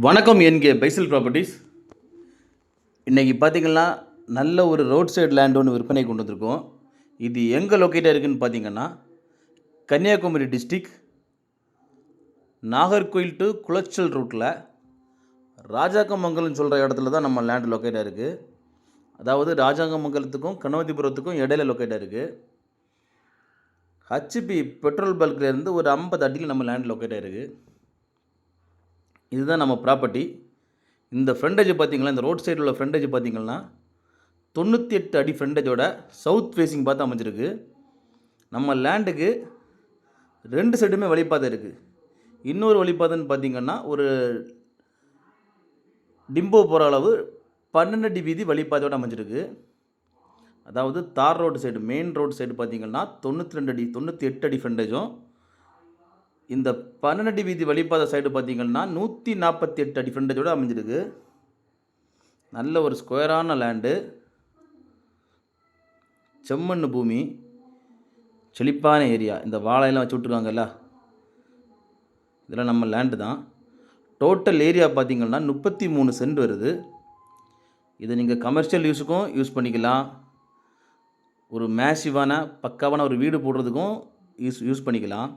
வணக்கம் என்கே பைசல் ப்ராப்பர்ட்டிஸ் இன்றைக்கி பார்த்தீங்கன்னா நல்ல ஒரு ரோட் சைடு லேண்ட் ஒன்று விற்பனை கொண்டு வந்திருக்கோம். இது எங்கே லொக்கேட்டாக இருக்குதுன்னு பார்த்தீங்கன்னா கன்னியாகுமரி டிஸ்ட்ரிக் நாகர்கோயில் டு குளச்சல் ரூட்டில் ராஜாக்கமங்கலம்னு சொல்கிற இடத்துல தான் நம்ம லேண்ட் லொக்கேட்டாக இருக்குது அதாவது ராஜாங்கமங்கலத்துக்கும் கணவதிபுரத்துக்கும் இடையில லொக்கேட்டாக இருக்குது ஹச்பி பெட்ரோல் பல்க்லேருந்து ஒரு ஐம்பது அடியில் நம்ம லேண்ட் லொக்கேட்டாக இருக்குது இதுதான் நம்ம ப்ராப்பர்ட்டி இந்த ஃப்ரண்டேஜ் பார்த்திங்களா இந்த ரோட் சைடில் உள்ள ஃப்ரண்டேஜ் பார்த்தீங்கன்னா தொண்ணூற்றி எட்டு அடி ஃப்ரண்டேஜோட சவுத் ஃபேஸிங் பார்த்து அமைஞ்சிருக்கு. நம்ம லேண்டுக்கு ரெண்டு சைடுமே வழிபாதை இருக்குது இன்னொரு வழிபாதைன்னு பார்த்தீங்கன்னா ஒரு டிம்போ போகிற அளவு பன்னெண்டு அடி வீதி வழிப்பாதையோடு அமைஞ்சிருக்கு. அதாவது தார் road side main road side பார்த்தீங்கன்னா தொண்ணூற்றி ரெண்டு அடி தொண்ணூற்றி எட்டு அடி ஃப்ரண்டேஜும் இந்த பன்னெண்டு வீதி வழிபாதை சைடு பார்த்தீங்கன்னா நூற்றி நாற்பத்தி எட்டு அடி ஃப்ரெண்டேஜோடு அமைஞ்சிருக்கு. நல்ல ஒரு ஸ்கொயரான லேண்டு செம்மண் பூமி. செழிப்பான ஏரியா இந்த வாழையெல்லாம் வச்சு விட்ருக்காங்கல்ல இதெல்லாம் நம்ம லேண்டு தான். டோட்டல் ஏரியா பார்த்தீங்கன்னா முப்பத்தி மூணு சென்ட் வருது. இதை நீங்கள் கமர்ஷியல் யூஸுக்கும் யூஸ் பண்ணிக்கலாம். ஒரு மேசிவான பக்காவான ஒரு வீடு போடுறதுக்கும் யூஸ் யூஸ் பண்ணிக்கலாம்.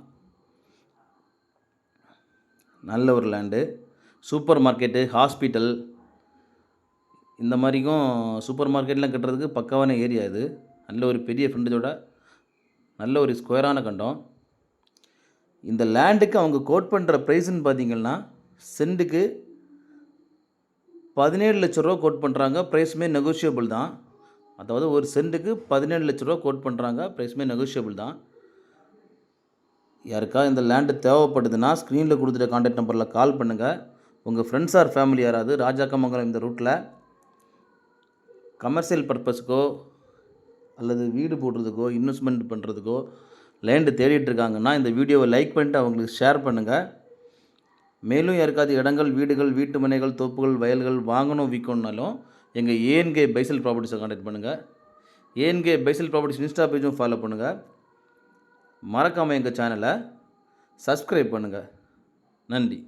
நல்ல ஒரு லேண்டு சூப்பர் மார்க்கெட்டு ஹாஸ்பிட்டல் இந்த மாதிரிக்கும் சூப்பர் மார்க்கெட்லாம் கட்டுறதுக்கு பக்காவான ஏரியா இது. நல்ல ஒரு பெரிய ஃப்ரெண்டேஜோட நல்ல ஒரு ஸ்கொயரான கண்டம். இந்த லேண்டுக்கு அவங்க கோட் பண்ணுற ப்ரைஸுன்னு பார்த்தீங்கன்னா சென்ட்டுக்கு பதினேழு லட்ச ரூபா கோட் பண்ணுறாங்க ப்ரைஸுமே நெகோஷியபிள் தான். அதாவது ஒரு சென்ட்டுக்கு பதினேழு லட்ச ரூபா கோட் பண்ணுறாங்க ப்ரைஸுமே நெகோஷியபிள் தான். யாருக்கா இந்த லேண்டு தேவைப்படுதுன்னா ஸ்க்ரீனில் கொடுத்துட்ட காண்டாக்ட் நம்பரில் கால் பண்ணுங்கள் உங்கள் ஃப்ரெண்ட்ஸ் ஆர் ஃபேமிலி யாராவது ராஜாக்கமங்கலம் இந்த ரூட்டில் கமர்ஷியல் பர்பஸுக்கோ அல்லது வீடு போடுறதுக்கோ இன்வெஸ்ட்மெண்ட் பண்ணுறதுக்கோ லேண்டு தேடிட்டு இருக்காங்கன்னா இந்த வீடியோவை லைக் பண்ணிட்டு அவங்களுக்கு ஷேர் பண்ணுங்கள் மேலும் யாருக்காவது இடங்கள் வீடுகள் வீட்டு மனைகள் தோப்புகள் வயல்கள் வாங்கணும் விற்கணுன்னாலும் எங்கள் ஏஎன்கே பைசல் ப்ராப்பர்ட்டிஸை காண்டாக்ட் பண்ணுங்கள் ஏஎன்கே பைசல் ப்ராப்பர்ட்டிஸ் இன்ஸ்டா பேஜும் ஃபாலோ பண்ணுங்கள் மறக்காமல் எங்கள் சேனலை சப்ஸ்கிரைப் பண்ணுங்கள் நன்றி.